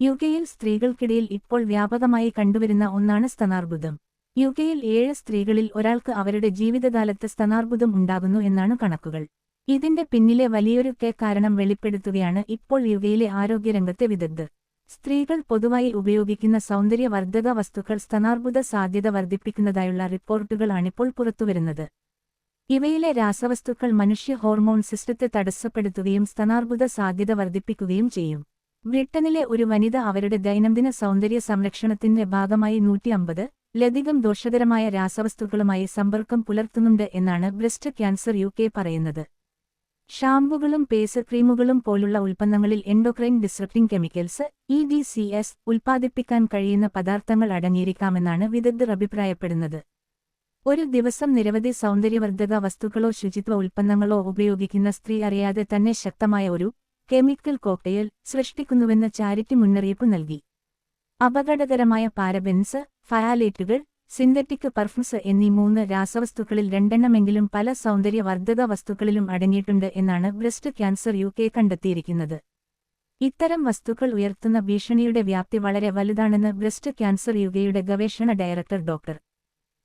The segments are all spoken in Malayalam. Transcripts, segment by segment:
യുകെയിൽ സ്ത്രീകൾക്കിടയിൽ ഇപ്പോൾ വ്യാപകമായി കണ്ടുവരുന്ന ഒന്നാണ് സ്തനാർബുദം. യു കെയിൽ ഏഴ് സ്ത്രീകളിൽ ഒരാൾക്ക് അവരുടെ ജീവിതകാലത്ത് സ്തനാർബുദം ഉണ്ടാകുന്നു എന്നാണ് കണക്കുകൾ. ഇതിന്റെ പിന്നിലെ വലിയൊരു കെ കാരണം വെളിപ്പെടുത്തുകയാണ് ഇപ്പോൾ യുകയിലെ ആരോഗ്യരംഗത്തെ വിദഗ്ധർ. സ്ത്രീകൾ പൊതുവായി ഉപയോഗിക്കുന്ന സൗന്ദര്യവർദ്ധക വസ്തുക്കൾ സ്തനാർബുദ സാധ്യത വർദ്ധിപ്പിക്കുന്നതായുള്ള റിപ്പോർട്ടുകളാണിപ്പോൾ പുറത്തുവരുന്നത്. ഇവയിലെ രാസവസ്തുക്കൾ മനുഷ്യ ഹോർമോൺ സിസ്റ്റത്തെ തടസ്സപ്പെടുത്തുകയും സ്തനാർബുദ സാധ്യത വർദ്ധിപ്പിക്കുകയും ചെയ്യും. ബ്രിട്ടനിലെ ഒരു വനിത അവരുടെ ദൈനംദിന സൗന്ദര്യ സംരക്ഷണത്തിന്റെ ഭാഗമായി നൂറ്റിയമ്പത് ലധികം ദോഷകരമായ രാസവസ്തുക്കളുമായി സമ്പർക്കം പുലർത്തുന്നുണ്ട് എന്നാണ് ബ്രസ്റ്റ് ക്യാൻസർ യു കെ പറയുന്നത്. ഷാമ്പുകളും പേസ് ക്രീമുകളും പോലുള്ള ഉൽപ്പന്നങ്ങളിൽ endocrine disrupting chemicals E D C S ഉൽപ്പാദിപ്പിക്കാൻ കഴിയുന്ന പദാർത്ഥങ്ങൾ അടങ്ങിയിരിക്കാമെന്നാണ് വിദഗ്ധർ അഭിപ്രായപ്പെടുന്നത്. ഒരു ദിവസം നിരവധി സൗന്ദര്യവർദ്ധക വസ്തുക്കളോ ശുചിത്വ ഉൽപ്പന്നങ്ങളോ ഉപയോഗിക്കുന്ന സ്ത്രീ അറിയാതെ തന്നെ ശക്തമായ ഒരു കെമിക്കൽ കോക്ടെയിൽ സൃഷ്ടിക്കുന്നുവെന്ന ചാരിറ്റി മുന്നറിയിപ്പ് നൽകി. അപകടകരമായ പാരബെൻസ് ഫയാലേറ്റുകൾ സിന്തറ്റിക് പെർഫ്യൂംസ് എന്നീ മൂന്ന് രാസവസ്തുക്കളിൽ രണ്ടെണ്ണമെങ്കിലും പല സൗന്ദര്യവർദ്ധക വസ്തുക്കളിലും അടങ്ങിയിട്ടുണ്ട് എന്നാണ് ബ്രസ്റ്റ് ക്യാൻസർ യു കെ കണ്ടെത്തിയിരിക്കുന്നത്. ഇത്തരം വസ്തുക്കൾ ഉയർത്തുന്ന ഭീഷണിയുടെ വ്യാപ്തി വളരെ വലുതാണെന്ന് ബ്രസ്റ്റ് ക്യാൻസർ യുകയുടെ ഗവേഷണ ഡയറക്ടർ ഡോക്ടർ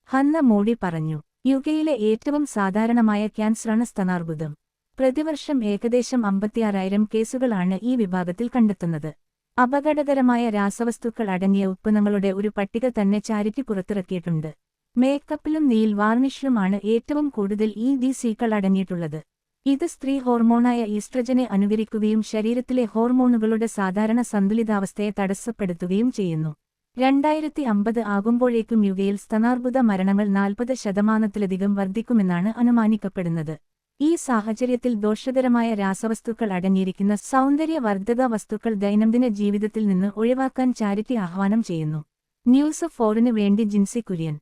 ഹന്ന മോഡി പറഞ്ഞു. യുകയിലെ ഏറ്റവും സാധാരണമായ ക്യാൻസറാണ് സ്തനാർബുദം. പ്രതിവർഷം ഏകദേശം അമ്പത്തിയാറായിരം കേസുകളാണ് ഈ വിഭാഗത്തിൽ കണ്ടെത്തുന്നത്. അപകടകരമായ രാസവസ്തുക്കൾ അടങ്ങിയ ഉത്പന്നങ്ങളുടെ ഒരു പട്ടിക തന്നെ ചാരിറ്റി പുറത്തിറക്കിയിട്ടുണ്ട്. മേക്കപ്പിലും നീൽ വാർണിഷിലുമാണ് ഏറ്റവും കൂടുതൽ ഈ ഡി സികൾ അടങ്ങിയിട്ടുള്ളത്. ഇത് സ്ത്രീ ഹോർമോണായ ഈസ്ട്രജനെ അനുകരിക്കുകയും ശരീരത്തിലെ ഹോർമോണുകളുടെ സാധാരണ സന്തുലിതാവസ്ഥയെ തടസ്സപ്പെടുത്തുകയും ചെയ്യുന്നു. രണ്ടായിരത്തി അമ്പത് ആകുമ്പോഴേക്കും യുഗയിൽ സ്തനാർബുദ മരണങ്ങൾ നാൽപ്പത് ശതമാനത്തിലധികം വർദ്ധിക്കുമെന്നാണ് അനുമാനിക്കപ്പെടുന്നത്. ഈ സാഹചര്യത്തിൽ ദോഷകരമായ രാസവസ്തുക്കൾ അടങ്ങിയിരിക്കുന്ന സൗന്ദര്യവർദ്ധക വസ്തുക്കൾ ദൈനംദിന ജീവിതത്തിൽ നിന്ന് ഒഴിവാക്കാൻ ചാരിറ്റി ആഹ്വാനം ചെയ്യുന്നു. ന്യൂസ് ഫോറിന് വേണ്ടി ജിൻസി കുര്യൻ.